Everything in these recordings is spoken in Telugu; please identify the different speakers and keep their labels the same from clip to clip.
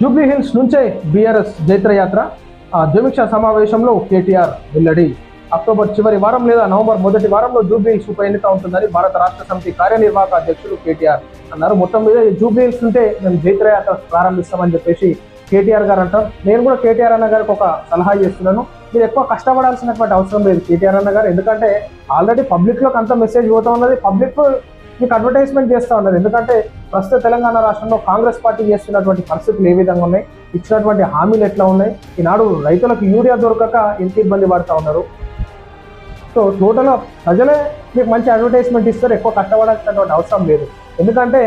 Speaker 1: జూబ్లీ హిల్స్ నుంచే బీఆర్ఎస్ జైత్రయాత్ర ఆ, ద్విమిక్ష సమావేశంలో కేటీఆర్ వెల్లడి. అక్టోబర్ చివరి వారం లేదా నవంబర్ మొదటి వారంలో జూబ్లీ హిల్స్ ఉప ఎన్నిక ఉంటుందని భారత రాష్ట్ర సమితి కార్యనిర్వాహక అధ్యక్షులు కేటీఆర్ అన్నారు. మొత్తం మీద ఈ జూబ్లీ హిల్స్ ఉంటే మేము జైత్రయాత్ర ప్రారంభిస్తామని చెప్పేసి కేటీఆర్ గారు అంటారు. నేను కూడా కేటీఆర్ అన్న గారికి ఒక సలహా చేస్తున్నాను. మీరు ఎక్కువ కష్టపడాల్సినటువంటి అవసరం లేదు కేటీఆర్ అన్న గారు. ఎందుకంటే ఆల్రెడీ పబ్లిక్లోకి అంత మెసేజ్ పోతా ఉన్నది. పబ్లిక్ మీకు అడ్వర్టైజ్మెంట్ చేస్తూ ఉన్నారు. ఎందుకంటే ప్రస్తుత తెలంగాణ రాష్ట్రంలో కాంగ్రెస్ పార్టీ చేస్తున్నటువంటి పరిస్థితులు ఏ విధంగా ఉన్నాయి? ఇచ్చినటువంటి హామీలు ఎట్లా ఉన్నాయి? ఈనాడు రైతులకు యూరియా దొరకక ఎంత ఇబ్బంది పడుతూ ఉన్నారు? సో టోటల్ ప్రజలే మీకు మంచి అడ్వర్టైజ్మెంట్ ఇస్తారు. ఎక్కువ కష్టపడాల్సినటువంటి అవసరం లేదు. ఎందుకంటే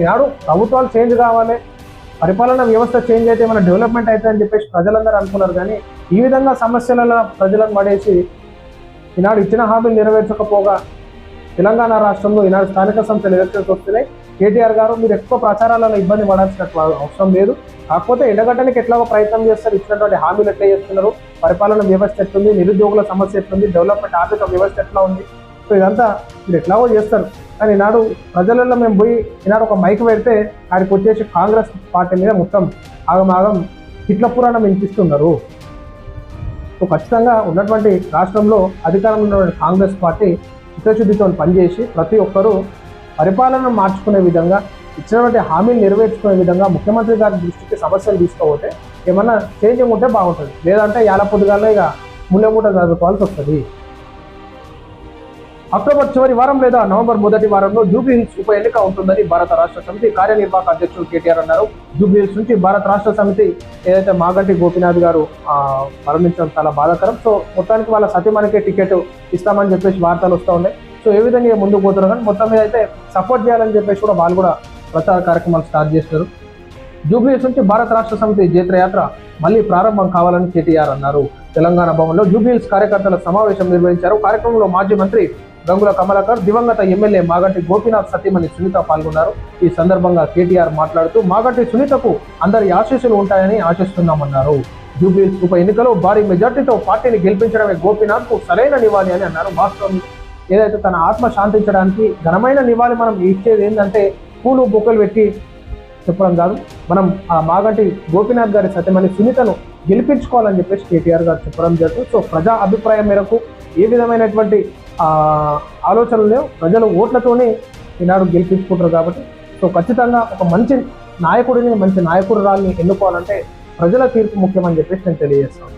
Speaker 1: ఈనాడు ప్రభుత్వాలు చేంజ్ కావాలి. పరిపాలన వ్యవస్థ చేంజ్ అయితే మన డెవలప్మెంట్ అవుతుందని చెప్పేసి ప్రజలందరూ అనుకున్నారు. కానీ ఈ విధంగా సమస్యలలో ప్రజలను పడేసి ఈనాడు ఇచ్చిన హామీలు నెరవేర్చకపోగా తెలంగాణ రాష్ట్రంలో ఈనాడు స్థానిక సంస్థల ఎలక్షన్స్ వస్తున్నాయి. కేటీఆర్ గారు మీరు ఎక్కువ ప్రచారాలలో ఇబ్బంది పడాల్సిన అవసరం లేదు. కాకపోతే ఎండగట్టడానికి ఎట్లాగో ప్రయత్నం చేస్తారు. ఇచ్చినటువంటి హామీలు ఎట్లా చేస్తున్నారు? పరిపాలన వ్యవస్థ ఎట్లుంది? నిరుద్యోగుల సమస్య ఎట్లుంది? డెవలప్మెంట్ ఆర్థిక వ్యవస్థ ఎట్లా ఉంది? సో ఇదంతా మీరు ఎట్లాగో చేస్తారు. కానీ ఈనాడు ప్రజలలో మేము పోయి ఈనాడు ఒక మైక్ పెడితే ఆడికి వచ్చేసి కాంగ్రెస్ పార్టీ మీద మొత్తం ఆగమాగం హిట్ల పురాణం వినిపిస్తున్నారు. సో ఖచ్చితంగా ఉన్నటువంటి రాష్ట్రంలో అధికారంలో ఉన్నటువంటి కాంగ్రెస్ పార్టీ చిత్తశుద్ధితో పనిచేసి ప్రతి ఒక్కరూ పరిపాలన మార్చుకునే విధంగా ఇచ్చినటువంటి హామీలు నెరవేర్చుకునే విధంగా ముఖ్యమంత్రి గారి దృష్టికి సమస్యలు తీసుకోబోతే ఏమన్నా చేంజింగ్ ఉంటే బాగుంటుంది. లేదంటే యాలపొద్దుగానే ఇక ముళ్ళమూట చదువుకోవాల్సి వస్తుంది. అక్టోబర్ చివరి వారం లేదా నవంబర్ మొదటి వారంలో జూబ్లీహిల్స్ ఉప ఎన్నిక ఉంటుందని భారత రాష్ట్ర సమితి కార్యనిర్వాహక అధ్యక్షుడు కేటీఆర్ అన్నారు. జూబ్లీహిల్స్ నుంచి భారత రాష్ట్ర సమితి ఏదైతే మాగంటి గోపీనాథ్ గారు మరణించడం చాలా బాధాకరం. సో మొత్తానికి వాళ్ళ సత్యమానికే టికెట్ ఇస్తామని చెప్పేసి వార్తలు వస్తూ ఉన్నాయి. సో ఏ విధంగా ముందుకు పోతున్నారు కానీ మొత్తం మీద అయితే సపోర్ట్ చేయాలని చెప్పేసి కూడా వాళ్ళు కూడా ప్రచార కార్యక్రమాలు స్టార్ట్ చేస్తారు జూబ్లీహిల్స్ నుంచి భారత రాష్ట్ర సమితి జైత్రయాత్ర మళ్ళీ ప్రారంభం కావాలని కేటీఆర్ అన్నారు. తెలంగాణ భవన్లో జూబ్లీహిల్స్ కార్యకర్తల సమావేశం నిర్వహించారు. కార్యక్రమంలో మాజీ మంత్రి గంగుల కమలాకర్ దివంగత ఎమ్మెల్యే మాగంటి గోపీనాథ్ సతీమణి సునీత పాల్గొన్నారు. ఈ సందర్భంగా కేటీఆర్ మాట్లాడుతూ మాగంటి సునీతకు అందరి ఆశీస్సులు ఉంటాయని ఆశిస్తున్నామన్నారు. జూబ్లీ ఉప ఎన్నికలో భారీ మెజార్టీతో పార్టీని గెలిపించడమే గోపీనాథ్కు సరైన నివాళి అని అన్నారు. వాస్తవం ఏదైతే తన ఆత్మ శాంతించడానికి ఘనమైన నివాళి మనం ఇచ్చేది ఏంటంటే పూలు బొక్కలు పెట్టి చెప్పడం కాదు. మనం ఆ మాగంటి గోపీనాథ్ గారి సత్యమని సునీతను గెలిపించుకోవాలని చెప్పేసి కేటీఆర్ గారు చెప్పడం జరుగుతుంది. సో ప్రజా అభిప్రాయం మేరకు ఏ విధమైనటువంటి ఆలోచనలు లేవు. ప్రజలు ఓట్లతోనే ఈనాడు గెలిపించుకుంటారు కాబట్టి. సో ఖచ్చితంగా ఒక మంచి నాయకుడిని మంచి నాయకురాల్ని ఎన్నుకోవాలంటే ప్రజల తీర్పు ముఖ్యమని చెప్పేసి నేను తెలియజేస్తాను.